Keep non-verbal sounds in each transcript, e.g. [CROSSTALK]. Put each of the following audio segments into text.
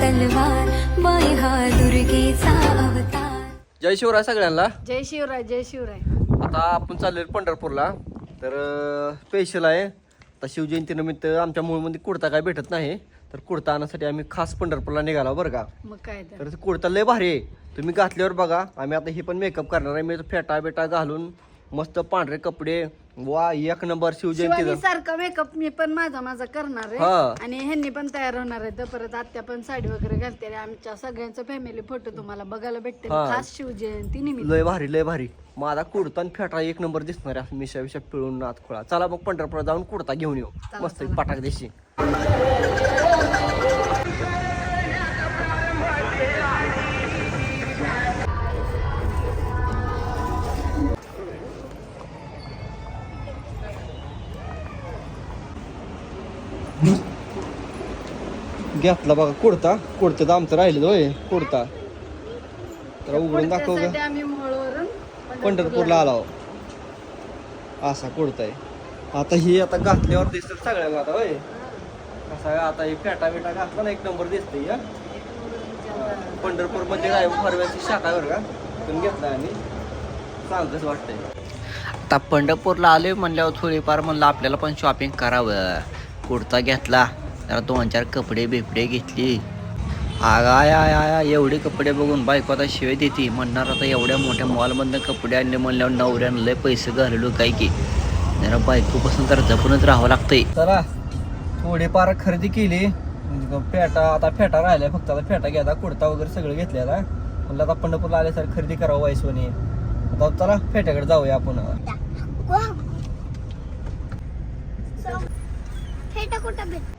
तलवार बाई हा दुर्गेचा अवतार. जय शिवराय सगळ्यांना. जय शिवराय जय शिवराय. आता आपण चाललोय पंढरपूरला. तर स्पेशल आहे. आता शिवजयंतीनिमित्त आमच्या मूळमध्ये कुर्ता काय भेटत नाही. तर कुर्ता आणण्यासाठी आम्ही खास पंढरपूरला निघालो बरं का. मग काय तर. तर ते कुर्ता लय भारी आहे. तुम्ही घातल्यावर बघा आम्ही आता हे पण मेकअप करणार आहे. मी तो फेटा बेटा घालून मस्त पांढरे कपडे. वा एक नंबर शिवानी शिवजयंतीचा सारखा मेकअप मी पण माझा माझा करणार हा. आहे आणि ह्यांनी पण तयार होणार आहे. तर परत आत्या पण साडी वगैरे घालते आमच्या सगळ्यांचा फॅमिली फोटो तुम्हाला बघायला भेटते हा. खास शिवजयंती निमित्त. लय भारी लय भारी. माझा कुर्ता आणि फेटा एक नंबर दिसणार आहे. मिशा विषा पिळून नात खोळा. चला मग पंढरपूरला जाऊन कुर्ता घेऊन येऊ. मस्त. पटाक देशी. घेतला बघा कुर्ता. कुर्त्यात आमचं राहिलं होय कुर्ता. तर उघडून दाखव मोहोळवरून पंढरपूरला आलो. असा कुर्ता आहे. आता ही आता घातल्यावर दिसत सगळ्याला आता होय. कसा आता ही फेटा बिटा घातला ना एक नंबर दिसते या पंढरपूरमध्ये राय फरव्याची शाखा बरं का. पण घेतला आम्ही चालतच वाटतंय. आता पंढरपूरला आलोय म्हणल्यावर थोडीफार म्हणलं आपल्याला पण शॉपिंग करावं. कुर्ता घेतला. जरा दोन चार कपडे बिपडे घेतली. आय आय आय एवढे कपडे बघून बायको आता शिवाय देते. म्हणणार आता एवढ्या मोठ्या मॉलमधनं कपडे आणले म्हणल्यावर नवऱ्यानं लय पैसे घाललो काय की. जरा बायकोपासून तर जपूनच राहावं लागतंय. चला थोडीफार खरेदी केली. फेटा आता फेटा राहिलाय फक्त. आता फेटा घ्यायचा कुर्ता वगैरे सगळं घेतलेला. म्हणलं आता पंढरपूरला आले सर खरेदी करावं वायसोनी आता चला फेट्याकडे जाऊया आपण.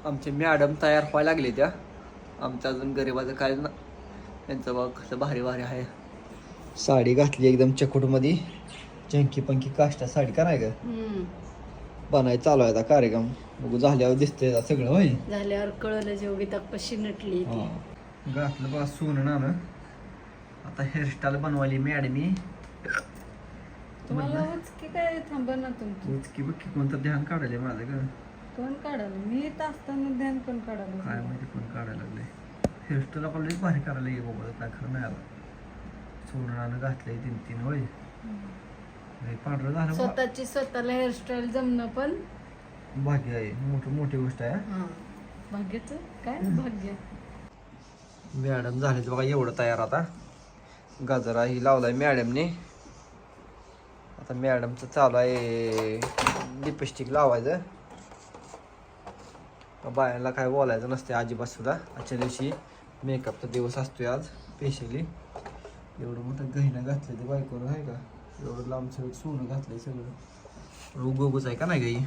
आमचे मॅडम तयार व्हायला लागले त्या. आमच्या अजून गरीबाचं काय ना त्यांचं बघ कसं भारी भारी आहे. साडी घातली एकदम चकुटमध्ये. चंकी पंकी काष्टा साडी का नाही ग. बनाय चालू आहे आता कार्यक्रम. बघू झाल्यावर दिसतंय आता सगळं होय? झाल्यावर कळलं जेवढी तर कशी नटली ती. घातलं बघा सोनं नाणं. आता हेअरस्टाईल बनवायली मॅडमी. तुम्हाला उचकी काय थांबा ना तुमचं. तूच की बघ की कोणतं ध्यान काढायला माझं ग? कोण काढायला? मी येत असताना ध्यान कोण काय काढायला माहिती कोण काढायला लागले हेअरस्टाईल आपण लई भारी करायला ये बाबा काय खरं नाही आला. सोनं नाणं घातलंय तीन तीन होय लई पांढरं झालं बा. स्वतःची स्वतःला हेअरस्टाईल जमणं पण? भाग्य आहे. मोठी मोठी गोष्ट आहे. हा. भाग्याचं? काय भाग्य? मॅडम झाले बघा एवढं तयार आता. गाजरा ही लावलाय मॅडमने. आता मॅडमचं चालू आहे. लिपस्टिक लावायचं. बायांना काय बोलायचं नसते अजिबात सुद्धा. आजच्या दिवशी मेकअपचा दिवस असतोय आज स्पेशली एवढं मोठं गहिनं घातलं ते बायकोनं आहे का? एवढं लांब सगळं सोनं घातलंय सगळं. उगोगच आहे का नाही गाई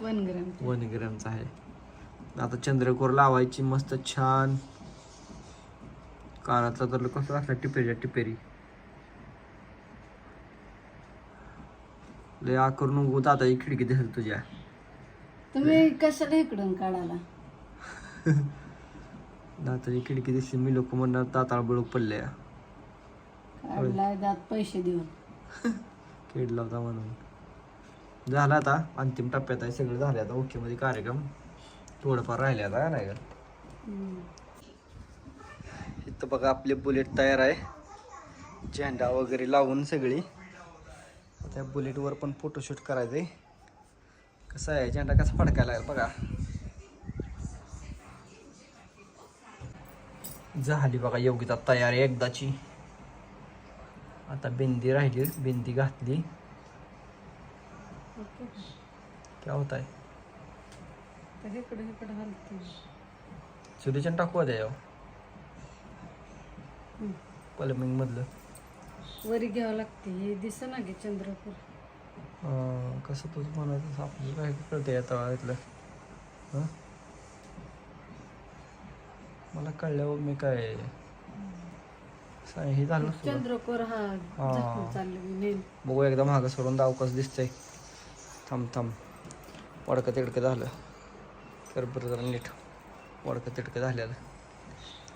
वन ग्राम. वन ग्रॅमचा आहे. आता चंद्रकोर लावायची मस्त छान. कानातला तर कसं असला टिपेरी टिपेरी. लय आ करून उगू दादाची खिडकी दिसेल तुझ्या. तुम्ही कशाला इकडून काढाला [LAUGHS] दाताची खिडकी दिसली मी लोक म्हणणार दाताळ बळूक पडले काढलाय दात पैसे देऊन. [LAUGHS] खेळला होता म्हणून. झाला आता अंतिम टप्प्यात आहे सगळं झालं आता. ओके मध्ये कार्यक्रम. थोडंफार राहिले आता नाही का. इथं बघा आपले बुलेट तयार आहे. झेंडा वगैरे लावून सगळी. त्या बुलेटवर पण फोटोशूट करायचं आहे कसं आहे झेंडा कसा फडकायला लागेल बघा. झाली बघा योगिता तयारी एकदाची. आता बिंदी राहिली बिंदी घातली. काय होत आहे सुदेशन टाकू द्या पलमिंग मधलं. वरी घ्यावं लागते. हे दिस ना गे चंद्रपूर. कसं तुझं म्हणायचं आपल्याला काय कळतंय आता इथलं हं? मला कळल्यावर मी काय हे झालं? चंद्रकोर हा हा. चाललं बघू एकदा मागं सोडून दाव कसं दिसतंय थांब थांब वडकं तिडकं झालं कर बरं जरा नीट वडकं तिडकं झालेलं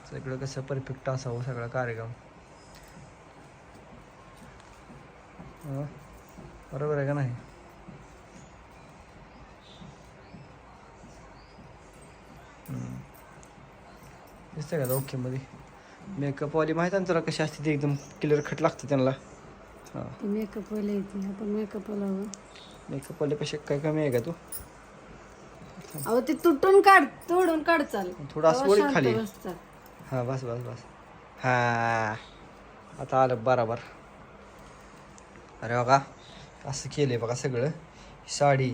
सगळं कसं परफेक्ट असावं सगळा कार्यक्रम हं? बरोबर आहे का नाही. दिसतंय का ओके मध्ये? मेकअपवाली माहिती आहे ना तुला कशी असते ती एकदम क्लिअर खट लागते त्यांना? हां. मेकअप वाले येते आपण मेकअप वाला मेकअपवाले कसे काय कमी आहे का तू? अहो ते तुटून काढ तोडून काढ चाल. थोडं असं खाली. हां बस बस बस. हां. आता आलं बरोबर. अरे बघा. असं केलंय बघा सगळं. साडी.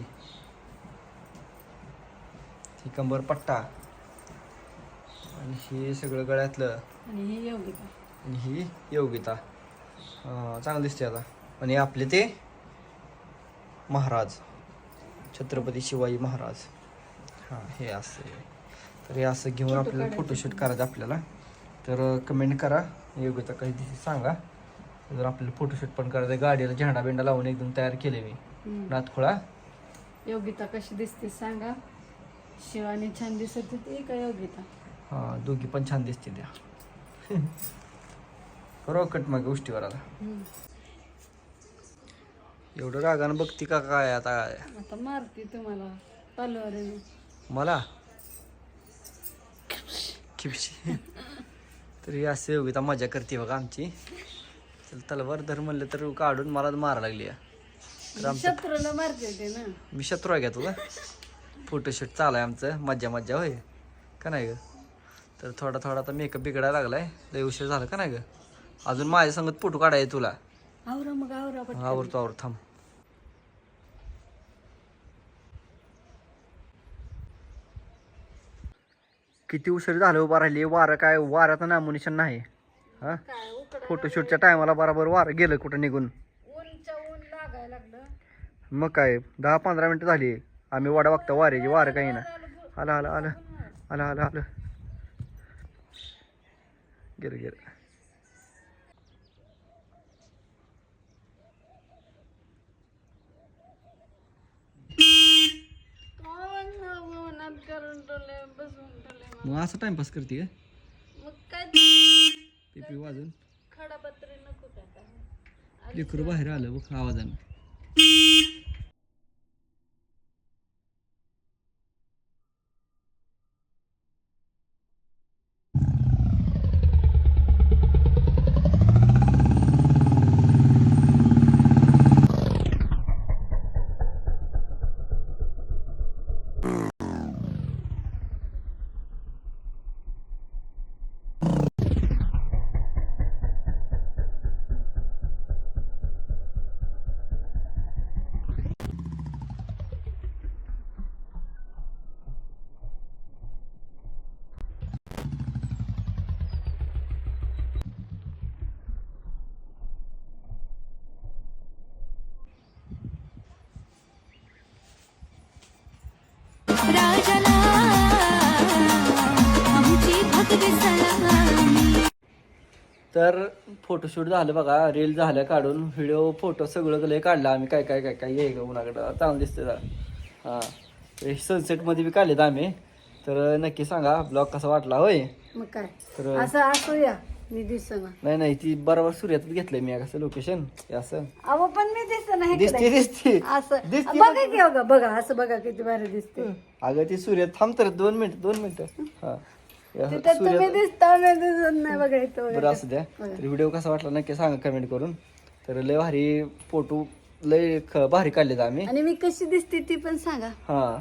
ही कंबर पट्टा. आणि हे सगळं गळ्यातलं. आणि हे योगिता. आणि ही योगिता. अं, चांगलं दिसते आता. आणि आपले ते महाराज. छत्रपती शिवाजी महाराज. हां हे असं. तर हे असं घेऊन आपल्याला फोटोशूट करायचं आपल्याला. तर कमेंट करा. कधी दिसते सांगा. जर आपल्याला फोटोशूट पण करायचं गाडीला झेंडा बिंडा लावून एकदम तयार केले मी. नाथखोळा योगिता कशी दिसते सांगा? शिवानी छान दिसत होती का योगिता? हां दोघी पण छान दिसते त्या. बरोबर कट मग गोष्टीवर आता हम्म. एवढं रागानं बघती का काय आता? आता मारते तुम्हाला. तलवारीने मला? खिपशी. तरी असे योगिता मजा करते बघा आमची. तलवार धर म्हणलं तर काढून मला मारा लागली तर आमचं शत्रूला मारते ते ना. मी शत्रू आहे का तुला? फोटोशूट चालू आहे आमचं मज्जा मज्जा होय. का नाही ग? तर थोडा थोडा आता मेकअप बिघडायला लागलाय. लय उशीर झाला का नाही ग? अजून माझ्या संगत फोटो काढाय तुला. आवरा मग आवरा पटकन. आवरतो आवर थांब. किती उशीर झालं उभा राहिली? वारं काय? वाऱ्याचं नामोनिशन नाही. हा? काय फोटोशूटच्या टायमाला बरोबर वारं गेलं कुठं निघून. ऊनच्या ऊन लागायला लागलं. मग काय दहा पंधरा मिनिटं झाली. आम्ही वाडा बघता वाऱ्याची वारं काही ना. आलं आलं आलं. आलं आलं आलं. गेलं गेलं. मग असं टाइमपास करते का? मग काय पिपी वाजून. खडापत्री नको टाका लेकरू बाहेर आलं बघ आवाजानं. तर फोटोशूट झालं बघा रील झालं काढून व्हिडिओ फोटो सगळं लय काढलं आम्ही. काय काय काय काय ये उन्हाकडं. चांगलं दिसतं जरा. हां. सनसेटमध्ये बी काढलेत आम्ही. तर नक्की सांगा ब्लॉग कसा वाटला? होय? मग काय? तर असं मी दिसना. नाही नाही ती बरोबर सूर्यातच घेतलंय मी कसं लोकेशन असं. अहो पण मी दिसना हे दिसते दिसते. असं. दिसते बघा की बघा असं बघा किती भारी दिसते. अगं ती सूर्यात थांब तर दोन मिनिट दोन मिनिटं. हा. तिथं तुम्ही सूर्यात दिसता मी दिसत नाही बघा इथं बरं असू द्या. तर व्हिडिओ कसा वाटला नक्की सांगा कमेंट करून. तर लय भारी फोटो लय ख- भारी काढलेत आम्ही. आणि मी कशी दिसते ती पण सांगा. हा.